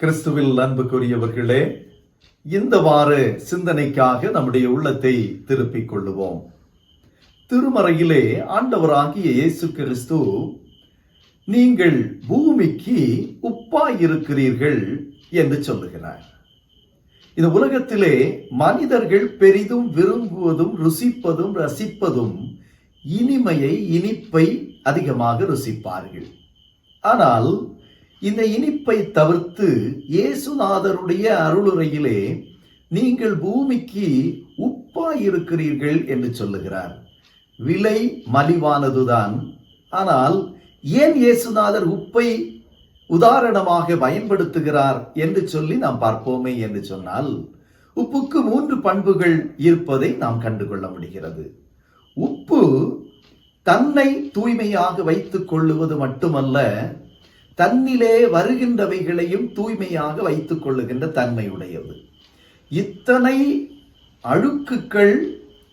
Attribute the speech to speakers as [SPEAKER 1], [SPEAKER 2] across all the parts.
[SPEAKER 1] கிறிஸ்துவில் அன்புக்குரியவர்களே இந்த வார சிந்தனைக்காக நம்முடைய உள்ளத்தை திருப்பிக் கொள்ளுவோம். திருமறையிலே ஆண்டவராகிய இயேசு கிறிஸ்து நீங்கள் பூமிக்கு உப்பாயிருக்கிறீர்கள் என்று சொல்லுகிறார். இந்த உலகத்திலே மனிதர்கள் பெரிதும் விரும்புவதும் ருசிப்பதும் ரசிப்பதும் இனிமையை இனிப்பை அதிகமாக ருசிப்பார்கள். ஆனால் இந்த இனிப்பை தவிர்த்து இயேசுநாதருடைய அருளுரையிலே நீங்கள் பூமிக்கு உப்பாயிருக்கிறீர்கள் என்று சொல்லுகிறார். விலை மலிவானதுதான். ஆனால் ஏன் இயேசுநாதர் உப்பை உதாரணமாக பயன்படுத்துகிறார் என்று சொல்லி நாம் பார்ப்போமே என்று சொன்னால் உப்புக்கு மூன்று பண்புகள் இருப்பதை நாம் கண்டுகொள்ள முடிகிறது. உப்பு தன்னை தூய்மையாக வைத்துக் கொள்ளுவது மட்டுமல்ல தன்னிலே வருகின்றவைகளையும் தூய்மையாக வைத்துக் கொள்ளுகின்ற தன்மையுடையது. இத்தனை அழுக்குகள்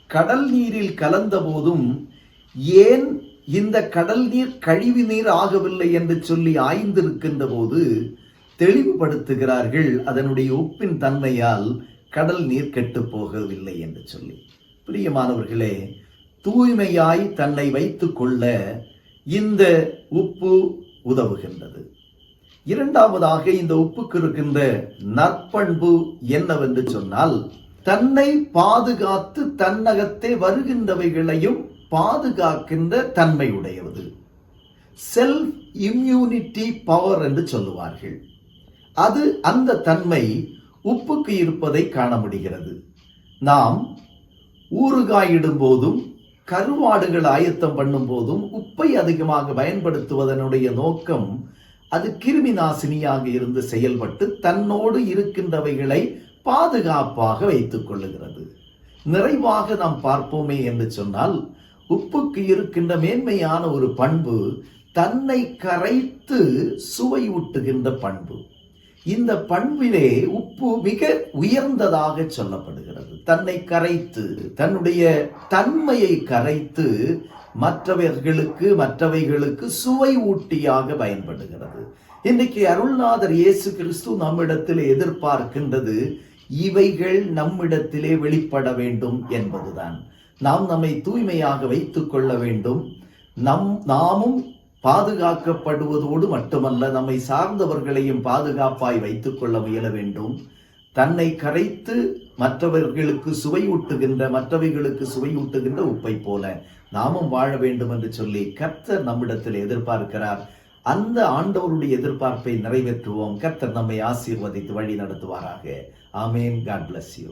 [SPEAKER 1] கடல் நீரில் கலந்த போதும் ஏன் இந்த கடல் நீர் கழிவு நீர் ஆகவில்லை என்று சொல்லி ஆய்ந்திருக்கின்ற போது தெளிவுபடுத்துகிறார்கள் அதனுடைய உப்பின் தன்மையால் கடல் நீர் கெட்டு போகவில்லை என்று சொல்லி. பிரியமானவர்களே தூய்மையாய் தன்னை வைத்துக் கொள்ள இந்த உப்பு உதவுகின்றது. இரண்டாவதாக இந்த உப்புக்கு இருக்கின்ற நற்பண்பு என்னவென்று சொன்னால் தன்னை பாதுகாத்து தன்னகத்தே வருகின்றவைகளையும் பாதுகாக்கின்ற தன்மை உடையது செல்ஃப் இம்யூனிட்டி பவர் என்று சொல்லுவார்கள். அது அந்த தன்மை உப்புக்கு இருப்பதை காண முடிகிறது. நாம் ஊறுகாயிடும் போதும் கருவாடுகள் ஆயத்தம் பண்ணும் போதும் உப்பை அதிகமாக பயன்படுத்துவதனுடைய நோக்கம் அது கிருமி நாசினியாக இருந்து செயல்பட்டு தன்னோடு இருக்கின்றவைகளை பாதுகாப்பாக வைத்துக் கொள்ளுகிறது. நிறைவாக நாம் பார்ப்போமே என்று சொன்னால் உப்புக்கு இருக்கின்ற மேன்மையான ஒரு பண்பு தன்னை கரைத்து சுவையூட்டுகின்ற பண்பு. இந்த பண்பிலே உப்பு மிக உயர்ந்ததாக சொல்லப்படுகிறது. தன்னை கரைத்து தன்னுடைய தன்மையை கரைத்து மற்றவர்களுக்கு மற்றவைகளுக்கு சுவை ஊட்டியாக பயன்படுகிறது. இன்னைக்கு அருள்நாதர் இயேசு கிறிஸ்து நம்மிடத்தில் எதிர்பார்க்கின்றது இவைகள் நம்மிடத்திலே வெளிப்பட வேண்டும் என்பதுதான். நாம் நம்மை தூய்மையாக வைத்துக் கொள்ள வேண்டும். நம் நாமும் பாதுகாக்கப்படுவதோடு மட்டுமல்ல நம்மை சார்ந்தவர்களையும் பாதுகாப்பாய் வைத்துக் கொள்ள முயல வேண்டும். தன்னை கரைத்து மற்றவர்களுக்கு சுவையூட்டுகின்ற மற்றவைகளுக்கு சுவையூட்டுகின்ற உப்பை போல நாமும் வாழ வேண்டும் என்று சொல்லி கர்த்தர் நம்மிடத்தில் எதிர்பார்க்கிறார். அந்த ஆண்டவருடைய எதிர்பார்ப்பை நிறைவேற்றுவோம். கர்த்தர் நம்மை ஆசீர்வதித்து வழி நடத்துவாராக. ஆமேன். God bless you